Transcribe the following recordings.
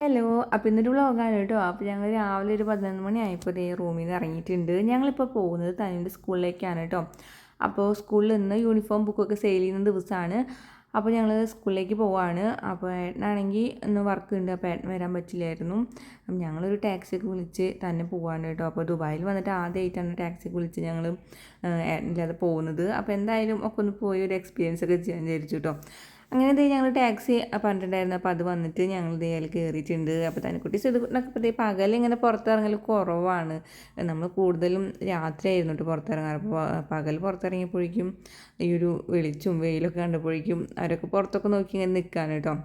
Hello അപ്പോൾ ഇന്നൊരു വ്ളോഗാണ് കേട്ടോ അപ്പോൾ ഞങ്ങൾ രാവിലെ ഒരു പതിനൊന്ന് മണി ആയപ്പോൾ ഇതേ റൂമിൽ നിന്ന് ഇറങ്ങിയിട്ടുണ്ട് ഞങ്ങളിപ്പോൾ പോകുന്നത് തനിന്റെ സ്കൂളിലേക്കാണ് കേട്ടോ അപ്പോൾ സ്കൂളിൽ നിന്ന് യൂണിഫോം ബുക്കൊക്കെ സെയിൽ ചെയ്യുന്ന ദിവസമാണ് അപ്പോൾ ഞങ്ങൾ സ്കൂളിലേക്ക് പോവാണ്. അപ്പോൾ ഏട്ടനാണെങ്കിൽ ഇന്ന് വർക്ക് ഉണ്ട് അപ്പോൾ ഏട്ടൻ വരാൻ പറ്റില്ലായിരുന്നു. അപ്പം ഞങ്ങളൊരു ടാക്സിയൊക്കെ വിളിച്ച് തന്നെ പോവാണ് കേട്ടോ അപ്പോൾ ദുബായിൽ വന്നിട്ട് ആദ്യമായിട്ടാണ് ടാക്സിയൊക്കെ വിളിച്ച് ഞങ്ങൾ ഏട്ടനില്ലാതെ പോകുന്നത്. അപ്പോൾ എന്തായാലും ഒക്കെ ഒന്ന് പോയി ഒരു എക്സ്പീരിയൻസ് ഒക്കെ ചെയ്യാൻ വിചാരിച്ചു കേട്ടോ അങ്ങനെ ദേ ഞങ്ങൾ ടാക്സി പറഞ്ഞിട്ടുണ്ടായിരുന്നു. അപ്പോൾ അത് വന്നിട്ട് ഞങ്ങൾ ഇതേ അതിൽ കയറിയിട്ടുണ്ട് അപ്പോൾ തനിക്കുട്ടി സിതുകുട്ടിനൊക്കെ ഇപ്പോൾ പകൽ ഇങ്ങനെ പുറത്തിറങ്ങൽ കുറവാണ്. നമ്മൾ കൂടുതലും രാത്രിയായിരുന്നു കേട്ടോ പുറത്തിറങ്ങാറ്. അപ്പോൾ പകൽ പുറത്തിറങ്ങിയപ്പോഴേക്കും ഈ ഒരു വെളിച്ചും വെയിലൊക്കെ കണ്ടപ്പോഴേക്കും അവരൊക്കെ പുറത്തൊക്കെ നോക്കി ഇങ്ങനെ നിൽക്കാണ് കേട്ടോ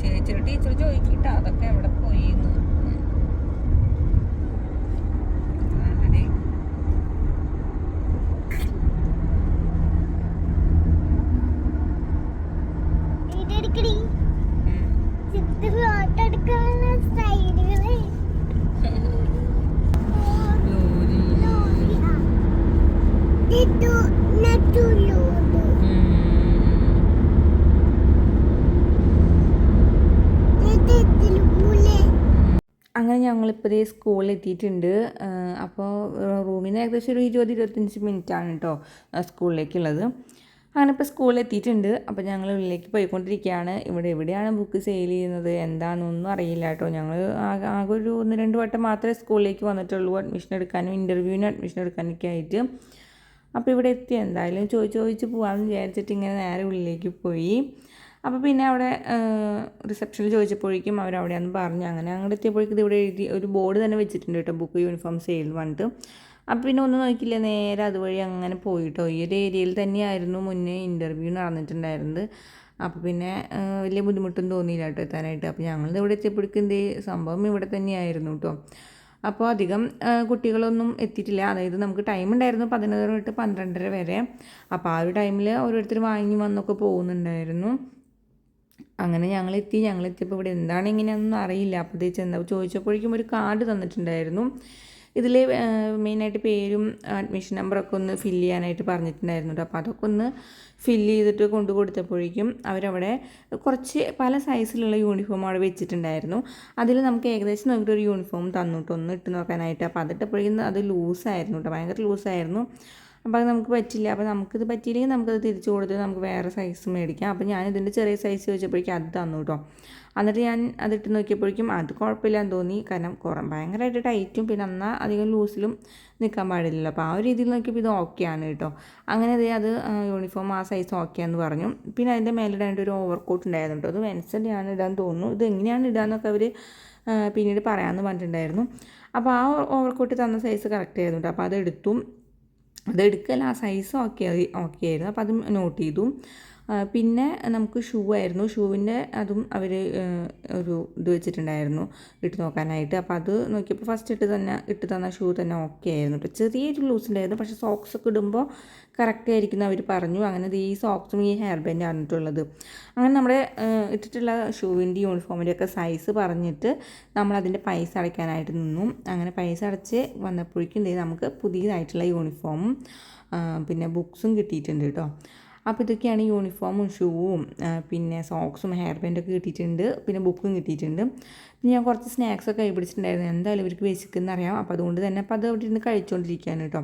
ചേച്ചിയുടെ ടീച്ചർ ചോദിക്കട്ടോ അതൊക്കെ ഞങ്ങളിപ്പോൾ ഇതേ സ്കൂളിൽ എത്തിയിട്ടുണ്ട്. അപ്പോൾ റൂമിന് ഏകദേശം ഒരു ഇരുപത് ഇരുപത്തഞ്ച് ആണ് കേട്ടോ സ്കൂളിലേക്കുള്ളത് അങ്ങനെ ഇപ്പോൾ സ്കൂളിൽ എത്തിയിട്ടുണ്ട്. അപ്പോൾ ഞങ്ങൾ ഉള്ളിലേക്ക് പോയിക്കൊണ്ടിരിക്കുകയാണ്. ഇവിടെ എവിടെയാണ് ബുക്ക് സെയിൽ ചെയ്യുന്നത്? എന്താണെന്നൊന്നും അറിയില്ല കേട്ടോ ഞങ്ങൾ ആകെ ഒരു ഒന്ന് രണ്ട് വട്ടം മാത്രമേ സ്കൂളിലേക്ക് വന്നിട്ടുള്ളൂ. അഡ്മിഷൻ എടുക്കാനും ഇന്റർവ്യൂവിന് അഡ്മിഷൻ എടുക്കാനൊക്കെ ആയിട്ട്. അപ്പോൾ ഇവിടെ എത്തി. എന്തായാലും ചോദിച്ച് ചോദിച്ച് പോകാമെന്ന് വിചാരിച്ചിട്ട് ഇങ്ങനെ നേരെ ഉള്ളിലേക്ക് പോയി. അപ്പോൾ പിന്നെ അവിടെ റിസപ്ഷനിൽ ചോദിച്ചപ്പോഴേക്കും അവർ അവിടെയാണെന്ന് പറഞ്ഞു. അങ്ങനെ അങ്ങോട്ട് എത്തിയപ്പോഴേക്കും ഇവിടെ എഴുതി ഒരു ബോർഡ് തന്നെ വെച്ചിട്ടുണ്ട് കേട്ടോ ബുക്ക് യൂണിഫോം സെയിൽ വന്നിട്ട് അപ്പോൾ പിന്നെ ഒന്നും നോക്കിയില്ല നേരെ അതുവഴി അങ്ങനെ പോയിട്ടോ. ഈ ഒരു ഏരിയയിൽ തന്നെയായിരുന്നു മുന്നേ ഇന്റർവ്യൂ നടന്നിട്ടുണ്ടായിരുന്നത്. അപ്പോൾ പിന്നെ വലിയ ബുദ്ധിമുട്ടും തോന്നിയില്ല കേട്ടോ എത്താനായിട്ട്. അപ്പോൾ ഞങ്ങൾ ഇവിടെ എത്തിയപ്പോഴേക്കും എന്ത് സംഭവം ഇവിടെ തന്നെയായിരുന്നു കേട്ടോ. അപ്പോൾ അധികം കുട്ടികളൊന്നും എത്തിയിട്ടില്ല. അതായത് നമുക്ക് ടൈം ഉണ്ടായിരുന്നു പതിനൊന്നര തൊട്ട് പന്ത്രണ്ടര വരെ. അപ്പോൾ ആ ഒരു ടൈമിൽ ഓരോരുത്തർ വാങ്ങി വന്നൊക്കെ പോകുന്നുണ്ടായിരുന്നു. അങ്ങനെ ഞങ്ങളെത്തി ഞങ്ങളെത്തിയപ്പോൾ ഇവിടെ എന്താണ് ഇങ്ങനെയൊന്നും അറിയില്ല അപ്പോൾ ചെന്ന ചോദിച്ചപ്പോഴേക്കും ഒരു കാർഡ് തന്നിട്ടുണ്ടായിരുന്നു. ഇതിൽ മെയിനായിട്ട് പേരും അഡ്മിഷൻ നമ്പറൊക്കെ ഒന്ന് ഫില്ല് ചെയ്യാനായിട്ട് പറഞ്ഞിട്ടുണ്ടായിരുന്നു കേട്ടോ അപ്പോൾ അതൊക്കെ ഒന്ന് ഫില്ല് ചെയ്തിട്ട് കൊണ്ടു കൊടുത്തപ്പോഴേക്കും അവരവിടെ കുറച്ച് പല സൈസിലുള്ള യൂണിഫോം അവിടെ വെച്ചിട്ടുണ്ടായിരുന്നു. അതിൽ നമുക്ക് ഏകദേശം നോക്കിയിട്ട് ഒരു യൂണിഫോം തന്നു കേട്ടോ ഒന്ന് ഇട്ട് നോക്കാനായിട്ട്. അപ്പോൾ അതിട്ടപ്പോഴേക്കും അത് ലൂസായിരുന്നു കേട്ടോ ഭയങ്കര ലൂസായിരുന്നു. അപ്പോൾ അത് നമുക്ക് പറ്റില്ല. അപ്പോൾ നമുക്കിത് പറ്റിയില്ലെങ്കിൽ നമുക്കത് തിരിച്ചു കൊടുത്ത് നമുക്ക് വേറെ സൈസ് മേടിക്കാം. അപ്പോൾ ഞാൻ ഇതിന്റെ ചെറിയ സൈസ് ചോദിച്ചപ്പോഴേക്കും അത് തന്നു കേട്ടോ. എന്നിട്ട് ഞാൻ അതിട്ട് നോക്കിയപ്പോഴേക്കും അത് കുഴപ്പമില്ലാന്ന് തോന്നി. കാരണം കുറേ ഭയങ്കരമായിട്ട് ടൈറ്റും പിന്നെ എന്നാൽ അധികം ലൂസിലും നിൽക്കാൻ പാടില്ലല്ലോ. അപ്പോൾ ആ ഒരു രീതിയിൽ നോക്കിയപ്പോൾ ഇത് ഓക്കെയാണ് കേട്ടോ. അങ്ങനെ അതേ അത് യൂണിഫോം ആ സൈസ് ഓക്കെയാന്ന് പറഞ്ഞു. പിന്നെ അതിന്റെ മേലിടാണ്ട് ഒരു ഓവർ കോട്ട് ഉണ്ടായിരുന്നു കേട്ടോ. അത് വെൻസഡേ ആണ് ഇടാൻ തോന്നുന്നു. ഇത് എങ്ങനെയാണ് ഇടാന്നൊക്കെ അവർ പിന്നീട് പറയാമെന്ന് പറഞ്ഞിട്ടുണ്ടായിരുന്നു. അപ്പോൾ ആ ഓവർ കോട്ട് തന്ന സൈസ് കറക്റ്റ് ആയിരുന്നു കേട്ടോ. അപ്പോൾ അത് എടുത്തു. അത് എടുക്കല്ല ആ സൈസ് ഓക്കെ ഓക്കെ ആയിരുന്നു അപ്പോൾ അത് നോട്ട് ചെയ്തു. പിന്നെ നമുക്ക് ഷൂ ആയിരുന്നു. ഷൂവിന്റെ അതും അവർ ഒരു ഇത് വെച്ചിട്ടുണ്ടായിരുന്നു ഇട്ട് നോക്കാനായിട്ട്. അപ്പോൾ അത് നോക്കിയപ്പോൾ ഫസ്റ്റ് ഇട്ട് തന്നെ ഇട്ട് തന്ന ഷൂ തന്നെ ഓക്കെ ആയിരുന്നു കേട്ടോ ചെറിയൊരു ലൂസ് ഉണ്ടായിരുന്നു പക്ഷേ സോക്സ് ഒക്കെ ഇടുമ്പോൾ കറക്റ്റ് ആയിരിക്കും അവർ പറഞ്ഞു. അങ്ങനെ ഈ സോക്സും ഈ ഹെയർ ബാൻഡ് ആണിട്ടുള്ളത് അങ്ങനെ നമ്മുടെ ഇട്ടിട്ടുള്ള ഷൂവിന്റെ യൂണിഫോമിന്റെ ഒക്കെ സൈസ് പറഞ്ഞിട്ട് നമ്മൾ അതിന്റെ പൈസ അടയ്ക്കാനായിട്ട് നിന്നു. അങ്ങനെ പൈസ അടച്ച് വന്നപ്പോഴേക്കും നമുക്ക് പുതിയതായിട്ടുള്ള യൂണിഫോമും പിന്നെ ബുക്സും കിട്ടിയിട്ടുണ്ട് കേട്ടോ അപ്പോൾ ഇതൊക്കെയാണ് യൂണിഫോമും ഷൂവും പിന്നെ സോക്സും ഹെയർ ബാൻഡൊക്കെ കിട്ടിയിട്ടുണ്ട്. പിന്നെ ബുക്കും കിട്ടിയിട്ടുണ്ട്. പിന്നെ ഞാൻ കുറച്ച് സ്നാക്സൊക്കെ കൈ പിടിച്ചിട്ടുണ്ടായിരുന്നു എന്തായാലും ഇവർക്ക് വിശക്കുന്ന അറിയാം. അപ്പോൾ അതുകൊണ്ട് തന്നെ അപ്പോൾ അത് അവിടെ ഇരുന്ന് കഴിച്ചുകൊണ്ടിരിക്കുകയാണ് കേട്ടോ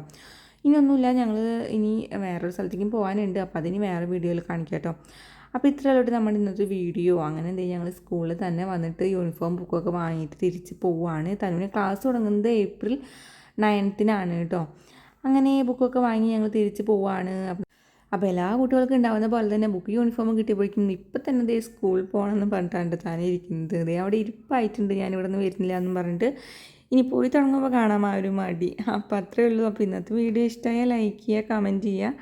ഇനി ഒന്നുമില്ല. ഞങ്ങൾ ഇനി വേറൊരു സ്ഥലത്തേക്കും പോകാനുണ്ട് അപ്പോൾ അതിനി വേറെ വീഡിയോയിൽ കാണിക്കാം കേട്ടോ അപ്പോൾ ഇത്രയുള്ളൂ നമ്മുടെ ഇന്നത്തെ വീഡിയോ അങ്ങനെ എന്തെങ്കിലും ഞങ്ങൾ സ്കൂളിൽ തന്നെ വന്നിട്ട് യൂണിഫോം ബുക്കൊക്കെ വാങ്ങിയിട്ട് തിരിച്ച് പോവുകയാണ് തനുവിന് ക്ലാസ് തുടങ്ങുന്നത് ഏപ്രിൽ നയൻത്തിനാണ് കേട്ടോ അങ്ങനെ ബുക്കൊക്കെ വാങ്ങി ഞങ്ങൾ തിരിച്ച് പോവുകയാണ് അപ്പോൾ അപ്പോൾ എല്ലാ കുട്ടികൾക്കും ഉണ്ടാവുന്ന പോലെ തന്നെ ബുക്ക് യൂണിഫോം കിട്ടിയപ്പോഴേക്കും ഇപ്പം തന്നെ ദേ സ്കൂളിൽ പോകണമെന്ന് പറഞ്ഞിട്ടാണ് താനേ ഇരിക്കുന്നത്. ദേ അവിടെ ഇരിപ്പായിട്ടുണ്ട് ഞാൻ ഇവിടെ നിന്ന് വരുന്നില്ല എന്ന് പറഞ്ഞിട്ട്. ഇനി പോയി തുടങ്ങുമ്പോൾ കാണാം ആ ഒരു മടി. അപ്പോൾ അത്രയേ ഉള്ളൂ. അപ്പോൾ ഇന്നത്തെ വീഡിയോ ഇഷ്ടമായാൽ ലൈക്ക് ചെയ്യുക കമന്റ് ചെയ്യുക.